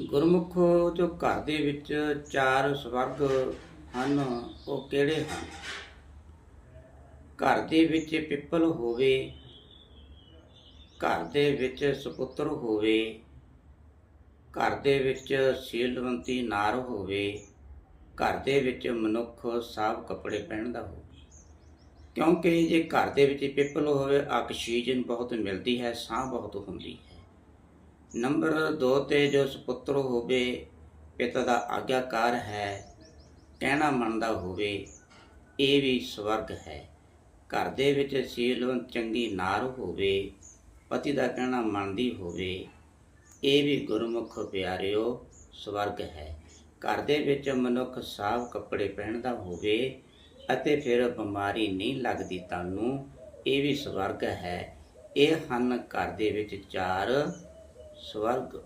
ਗੁਰਮੁਖ ਜੋ ਘਰ ਦੇ ਵਿੱਚ ਚਾਰ ਸਵਰਗ ਹਨ, ਉਹ ਕਿਹੜੇ ਹਨ? ਘਰ ਦੇ ਵਿੱਚ ਪਿੱਪਲ ਹੋਵੇ, ਘਰ ਦੇ ਵਿੱਚ ਸੁਪੁੱਤਰ ਹੋਵੇ, ਘਰ ਦੇ ਵਿੱਚ ਸ਼ੀਲਵੰਤੀ ਨਾਰ ਹੋਵੇ, ਘਰ ਦੇ ਵਿੱਚ ਮਨੁੱਖ ਸਾਫ਼ ਕੱਪੜੇ ਪਹਿਨਦਾ ਹੋਵੇ। ਕਿਉਂਕਿ ਜੇ ਘਰ ਦੇ ਵਿੱਚ ਪਿੱਪਲ ਹੋਵੇ, ਆਕਸੀਜਨ ਬਹੁਤ ਮਿਲਦੀ ਹੈ, ਸਾਹ ਬਹੁਤ ਹੁੰਦੀ ਹੈ। ਨੰਬਰ 2 ਤੇ ਜੋ ਸੁਪੁੱਤਰ ਹੋਵੇ, ਪਿਤਾ ਦਾ ਆਗਿਆਕਾਰ ਹੈ, ਕਹਿਣਾ ਮੰਨਦਾ ਹੋਵੇ, ਇਹ ਵੀ ਸਵਰਗ ਹੈ। ਘਰ ਦੇ ਵਿੱਚ ਸੀਲਵੰਤ ਚੰਗੀ ਨਾਰ ਹੋਵੇ, ਪਤੀ ਦਾ ਕਹਿਣਾ ਮੰਨਦੀ ਹੋਵੇ, ਇਹ ਵੀ ਗੁਰਮੁਖ ਪਿਆਰਿਓ, ਸਵਰਗ ਹੈ। ਘਰ ਦੇ ਵਿੱਚ ਮਨੁੱਖ ਸਾਫ਼ ਕੱਪੜੇ ਪਹਿਨਦਾ ਹੋਵੇ ਅਤੇ ਫਿਰ ਬਿਮਾਰੀ ਨਹੀਂ ਲੱਗਦੀ ਤੁਹਾਨੂੰ, ਇਹ ਵੀ ਸਵਰਗ ਹੈ। ਇਹ ਹਨ ਘਰ ਦੇ ਵਿੱਚ ਚਾਰ ਸਵਰਗ